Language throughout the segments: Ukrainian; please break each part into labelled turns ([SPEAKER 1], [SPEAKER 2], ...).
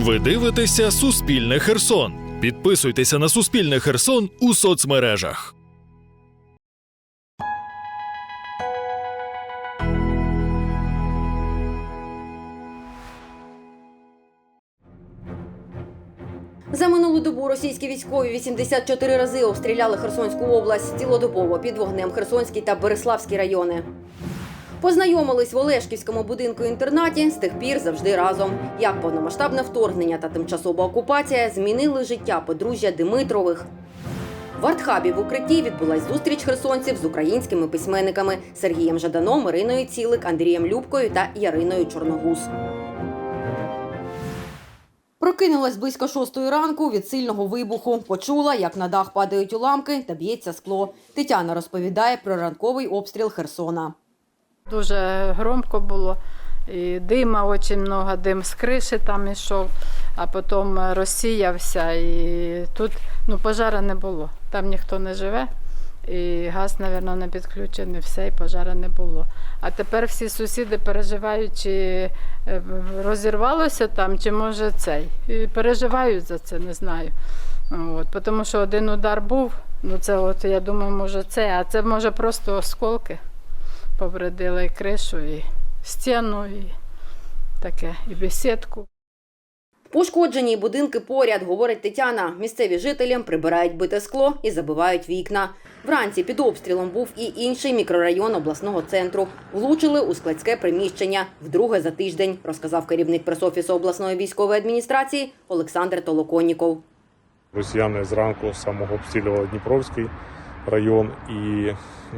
[SPEAKER 1] Ви дивитеся Суспільне Херсон. Підписуйтеся на Суспільне Херсон у соцмережах.
[SPEAKER 2] За минулу добу російські військові 84 рази обстріляли Херсонську область цілодобово під вогнем Херсонський та Береславський райони. Познайомились в Олешківському будинку інтернаті з тих пір завжди разом. Як повномасштабне вторгнення та тимчасова окупація змінили життя подружжя Димитрових. В артхабі в укритті відбулась зустріч херсонців з українськими письменниками Сергієм Жаданом, Іриною Цілик, Андрієм Любкою та Яриною Чорногуз. Прокинулась близько шостої ранку від сильного вибуху. Почула, як на дах падають уламки та б'ється скло. Тетяна розповідає про ранковий обстріл Херсона.
[SPEAKER 3] Дуже громко було. І дима дуже багато, дим з криші там ішов, а потім розсіявся. І тут ну, пожара не було. Там ніхто не живе. І газ, мабуть, не підключений, все, і пожара не було. А тепер всі сусіди переживають, чи е, розірвалося там, чи може цей. І переживають за це, не знаю. От, тому що один удар був, ну це от я думаю, може це, а це може просто осколки повредили і кришу, і стіну, і таке, і бесідку.
[SPEAKER 2] Пошкоджені будинки поряд, говорить Тетяна. Місцеві жителі прибирають бите скло і забивають вікна. Вранці під обстрілом був і інший мікрорайон обласного центру. Влучили у складське приміщення вдруге за тиждень, розказав керівник пресофісу обласної військової адміністрації Олександр Толоконніков.
[SPEAKER 4] Росіяни зранку самого обстрілювали Дніпровський район і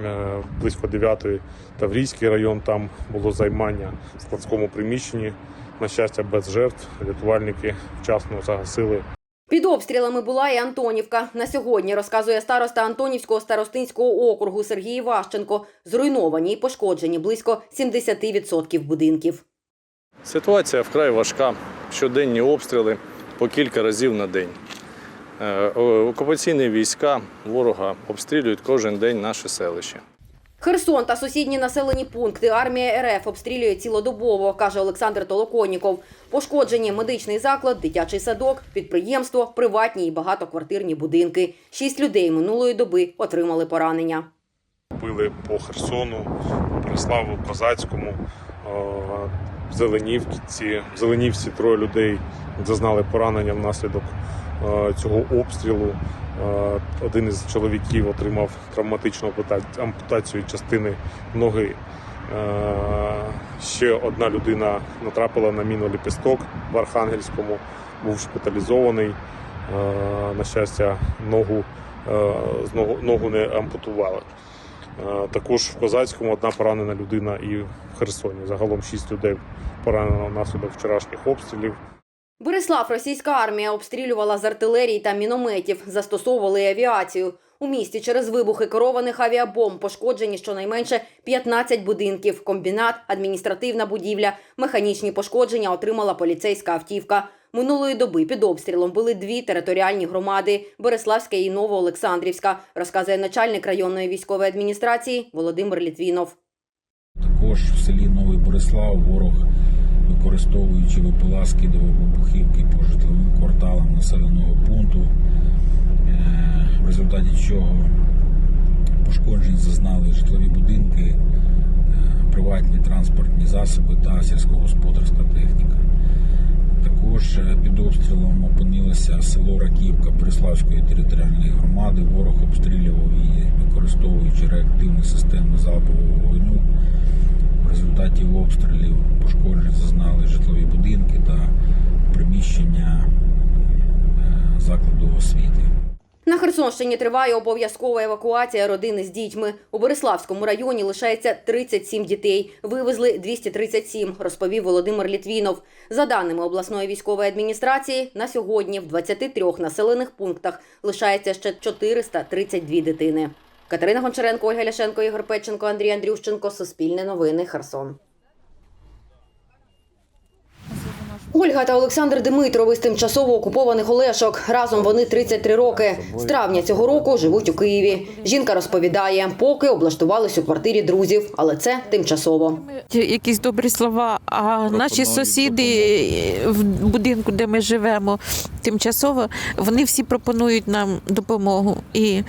[SPEAKER 4] е, близько 9 Таврійський район. Там було займання в складському приміщенні. На щастя, без жертв. Рятувальники вчасно загасили
[SPEAKER 2] Під обстрілами була і Антонівка. На сьогодні розказує староста Антонівського старостинського округу Сергій Ващенко. Зруйновані і пошкоджені близько 70% будинків.
[SPEAKER 5] Ситуація вкрай важка. Щоденні обстріли по кілька разів на день. Е, Окупаційні війська ворога обстрілюють кожен день наше селище.
[SPEAKER 2] Херсон та сусідні населені пункти армія РФ обстрілює цілодобово, каже Олександр Толоконніков. Пошкоджені медичний заклад, дитячий садок, підприємство, приватні і багатоквартирні будинки. Шість людей минулої доби отримали поранення.
[SPEAKER 4] били по Херсону, Преславу, Козацькому, е, в Зеленівці. В Зеленівці троє людей зазнали поранення внаслідок цього обстрілу. Е, Один із чоловіків отримав травматичну ампутацію частини ноги. Е, Ще одна людина натрапила на міну ліпісток в Архангельському, був шпиталізований. Е, На щастя, ногу, е, ногу, не ампутували. Е, Також в Козацькому одна поранена людина і в Херсоні. Загалом шість людей поранено внаслідок вчорашніх обстрілів.
[SPEAKER 2] Береслав російська армія обстрілювала з артилерії та мінометів, застосовували авіацію. У місті через вибухи керованих авіабомб пошкоджені щонайменше 15 будинків, комбінат, адміністративна будівля, механічні пошкодження отримала поліцейська автівка. Минулої доби під обстрілом були дві територіальні громади Береславська і Новоолександрівська, розказує начальник районної військової адміністрації Володимир Літвінов.
[SPEAKER 6] Також в селі Новий Борислав ворог, використовуючи ВПЛА, скидував вибухівки по житловим кварталам населеного пункту, е, в результаті чого пошкоджень зазнали житлові будинки, е, приватні транспортні засоби та сільськогосподарська техніка. Також е, під обстрілом опинилося село Раківка Бориславської територіальної громади. Ворог обстрілював її, використовуючи реактивні системи залпового вогню. В результаті обстрілів пошкоджень зазнали житлові будинки та приміщення е, закладу освіти.
[SPEAKER 2] На Херсонщині триває обов'язкова евакуація родини з дітьми. У Бориславському районі лишається 37 дітей. Вивезли 237, розповів Володимир Літвінов. За даними обласної військової адміністрації, на сьогодні в 23 населених пунктах лишається ще 432 дитини. Катерина Гончаренко, Ольга Ляшенко, Ігор Петченко, Андрій Андрющенко. Суспільне новини. Херсон. Ольга та Олександр Димитрови з тимчасово окупованих Олешок. Разом вони 33 роки. З травня цього року живуть у Києві. Жінка розповідає, поки облаштувались у квартирі друзів, але це тимчасово.
[SPEAKER 7] якісь добрі слова. А наші сусіди в будинку, де ми живемо тимчасово, вони всі пропонують нам допомогу. І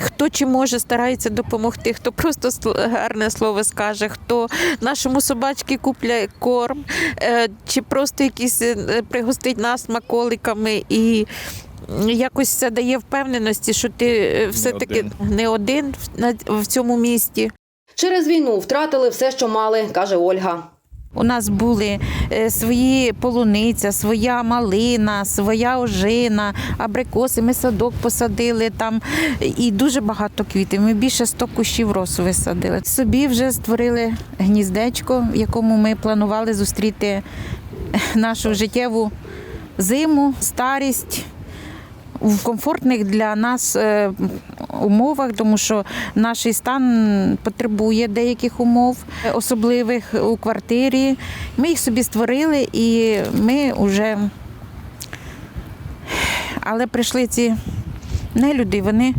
[SPEAKER 7] Хто чи може старається допомогти, хто просто гарне слово скаже, хто нашому собачці купляє корм, е, чи просто якісь е, пригостить нас смаколиками і якось це дає впевненості, що ти е, все-таки не один в цьому місті.
[SPEAKER 2] Через війну втратили все, що мали, каже Ольга.
[SPEAKER 7] У нас були е, свої полуниця, своя малина, своя ожина, абрикоси. Ми садок посадили там і дуже багато квітів. Ми більше 100 кущів росу висадили. Собі вже створили гніздечко, в якому ми планували зустріти нашу життєву зиму, старість. В комфортних для нас е, умовах, тому що наш стан потребує деяких умов, особливих у квартирі. Ми їх собі створили і ми вже. Але прийшли ці нелюди, вони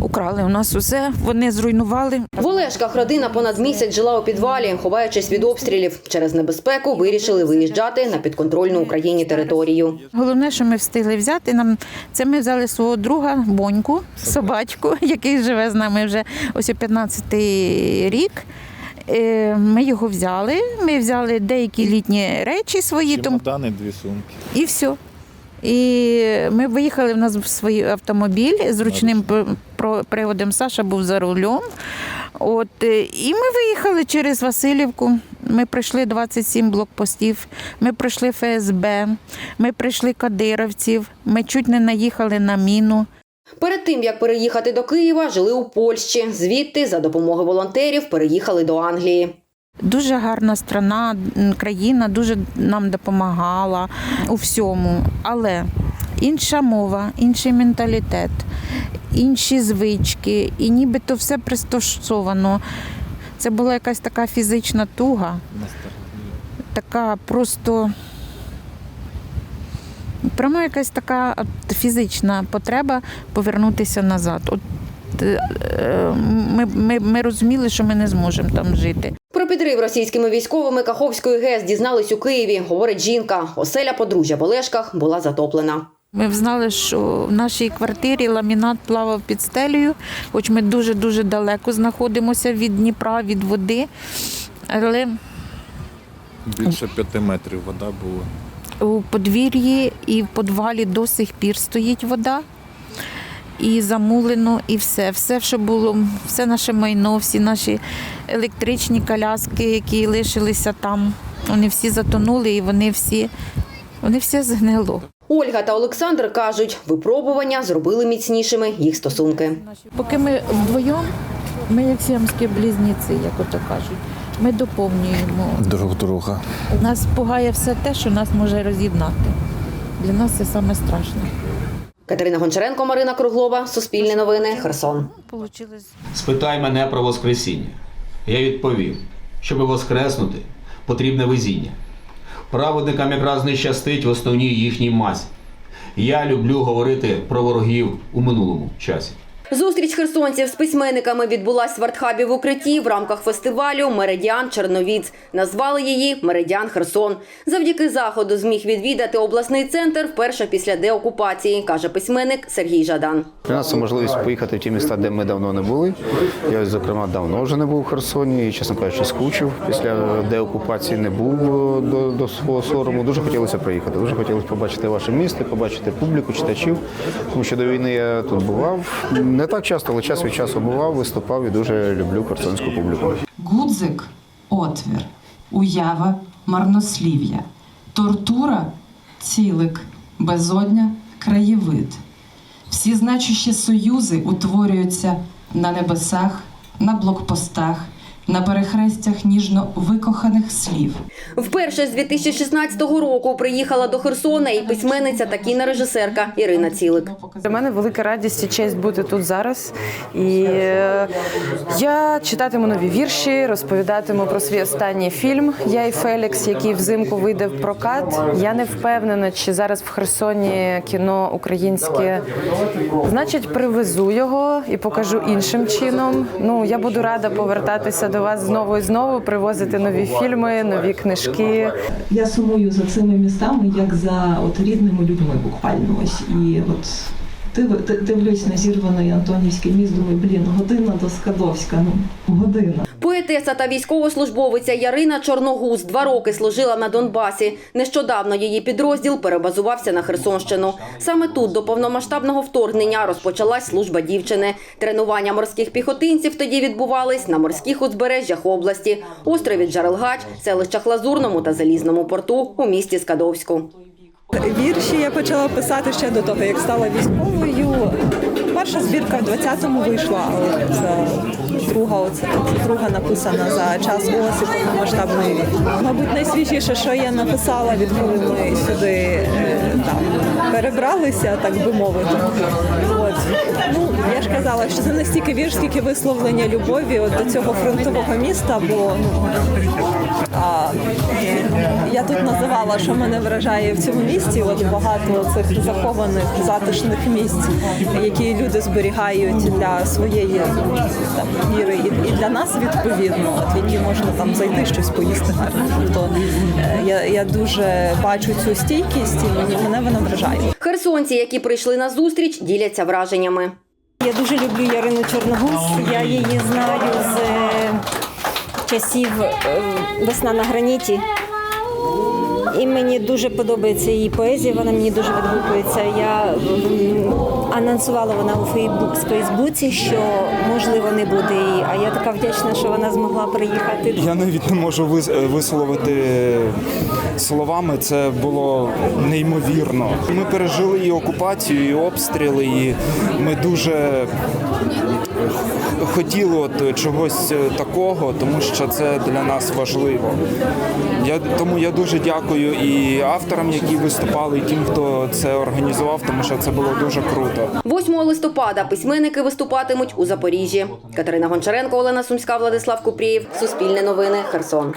[SPEAKER 7] украли у нас усе, вони зруйнували.
[SPEAKER 2] В Олешках родина понад місяць жила у підвалі, ховаючись від обстрілів. Через небезпеку вирішили виїжджати на підконтрольну Україні територію.
[SPEAKER 7] Головне, що ми встигли взяти, нам це ми взяли свого друга, боньку, собачку, який живе з нами вже ось 15-й рік. Е, Ми його взяли. Ми взяли деякі літні речі свої,
[SPEAKER 8] Чемодани, дві сумки.
[SPEAKER 7] і все. І ми виїхали в нас в свій автомобіль з ручним приводом. Саша був за рулем. От, е, і ми виїхали через Васильівку. Ми пройшли 27 блокпостів, ми пройшли ФСБ, ми пройшли кадировців, ми чуть не наїхали на міну.
[SPEAKER 2] Перед тим як переїхати до Києва, жили у Польщі. Звідти за допомогою волонтерів переїхали до Англії.
[SPEAKER 7] Дуже гарна страна, країна дуже нам допомагала у всьому. Але інша мова, інший менталітет, інші звички, і нібито все пристосовано. Це була якась така фізична туга, така просто. Прямо якась така фізична потреба повернутися назад. От, е, ми, ми, ми розуміли, що ми не зможемо там жити.
[SPEAKER 2] Про підрив російськими військовими Каховської ГЕС дізнались у Києві, говорить жінка. Оселя подружжя в Олешках була затоплена.
[SPEAKER 7] Ми знали, що в нашій квартирі ламінат плавав під стелею, хоч ми дуже-дуже далеко знаходимося від Дніпра, від води. Але
[SPEAKER 8] Більше п'яти метрів вода була.
[SPEAKER 7] у подвір'ї і в подвалі до сих пір стоїть вода. І замулено, і все. Все, що було, все наше майно, всі наші електричні коляски, які лишилися там, вони всі затонули і вони всі, вони всі згнило.
[SPEAKER 2] Ольга та Олександр кажуть, випробування зробили міцнішими їх стосунки.
[SPEAKER 7] Поки ми вдвоєм, ми як сіамські близнюці, як ото кажуть, ми доповнюємо.
[SPEAKER 8] Друг друга.
[SPEAKER 7] Нас пугає все те, що нас може роз'єднати. Для нас це саме страшне.
[SPEAKER 2] Катерина Гончаренко, Марина Круглова, Суспільне новини, Херсон.
[SPEAKER 9] Спитай мене про Воскресіння. Я відповів, щоби воскреснути, потрібне везіння. Праведникам якраз не щастить в основній їхній масі. Я люблю говорити про ворогів у минулому часі.
[SPEAKER 2] Зустріч херсонців з письменниками відбулась в артхабі в укритті в рамках фестивалю Меридіан Черновіць. Назвали її Меридіан Херсон. Завдяки заходу зміг відвідати обласний центр вперше після деокупації, каже письменник Сергій Жадан.
[SPEAKER 10] Для нас можливість поїхати в ті міста, де ми давно не були. Я, зокрема, давно вже не був у Херсоні і, чесно кажучи, скучив. Після деокупації не був е, до, до свого сорому. Дуже хотілося приїхати. Дуже хотілося побачити ваше місто, побачити публіку, читачів. Тому що до війни я тут бував. Не так часто, але час від часу бував, виступав і дуже люблю херсонську публіку.
[SPEAKER 11] Гудзик отвір, уява марнослів'я, тортура цілик, безодня краєвид. Всі значущі союзи утворюються на небесах, на блокпостах, на перехрестях ніжно викоханих слів.
[SPEAKER 2] Вперше з 2016 року приїхала до Херсона і письменниця та кінорежисерка Ірина Цілик.
[SPEAKER 12] Для мене велика радість і честь бути тут зараз. І е, я читатиму нові вірші, розповідатиму про свій останній фільм Я і Фелікс, який взимку вийде в прокат. Я не впевнена, чи зараз в Херсоні кіно українське. Значить, привезу його і покажу іншим чином. Ну я буду рада повертатися до вас знову і знову, привозити нові фільми, нові книжки.
[SPEAKER 13] Я сумую за цими містами, як за от рідними людьми буквально ось. І от див- дивлюсь на зірваний Антонівський міст, думаю, блін, година до Скадовська, ну година.
[SPEAKER 2] Поетеса та військовослужбовиця Ярина Чорногуз два роки служила на Донбасі. Нещодавно її підрозділ перебазувався на Херсонщину. Саме тут до повномасштабного вторгнення розпочалась служба дівчини. Тренування морських піхотинців тоді відбувались на морських узбережжях області, острові Джарелгач, селищах Лазурному та Залізному порту у місті Скадовську.
[SPEAKER 13] Вірші я почала писати ще до того, як стала військовою. Перша збірка в 20-му вийшла, але це друга, оце, друга написана за час ООС і повномасштабної війни. Мабуть, найсвіжіше, що я написала, відколи ми сюди е, там, перебралися, так би мовити. От. Ну, я ж казала, що це не стільки вірш, скільки висловлення любові от, до цього фронтового міста, бо ну, а, я тут називала, що мене вражає в цьому місті. От багато цих захованих затишних місць, які люди зберігають для своєї там віри, і, і для нас відповідно, от які можна там зайти щось поїсти гарно. Тобто е, я, я дуже бачу цю стійкість, і мені мене вона вражає.
[SPEAKER 2] Херсонці, які прийшли на зустріч, діляться враженнями.
[SPEAKER 14] Я дуже люблю Ярину Чорногуз. Я її знаю з е, часів е, весна на граніті. І мені дуже подобається її поезія, вона мені дуже відгукується. Я анонсувала вона у Фейсбук з Фейсбуці, що можливо не буде її. А я така вдячна, що вона змогла приїхати.
[SPEAKER 15] Я навіть не можу вис- висловити словами. Це було неймовірно. Ми пережили і окупацію, і обстріли, і ми дуже х- хотіли от чогось такого, тому що це для нас важливо. Я тому я дуже дякую і авторам, які виступали, і тим, хто це організував, тому що це було дуже круто.
[SPEAKER 2] 8 листопада письменники виступатимуть у Запоріжжі. Катерина Гончаренко, Олена Сумська, Владислав Купрієв. Суспільне новини. Херсон.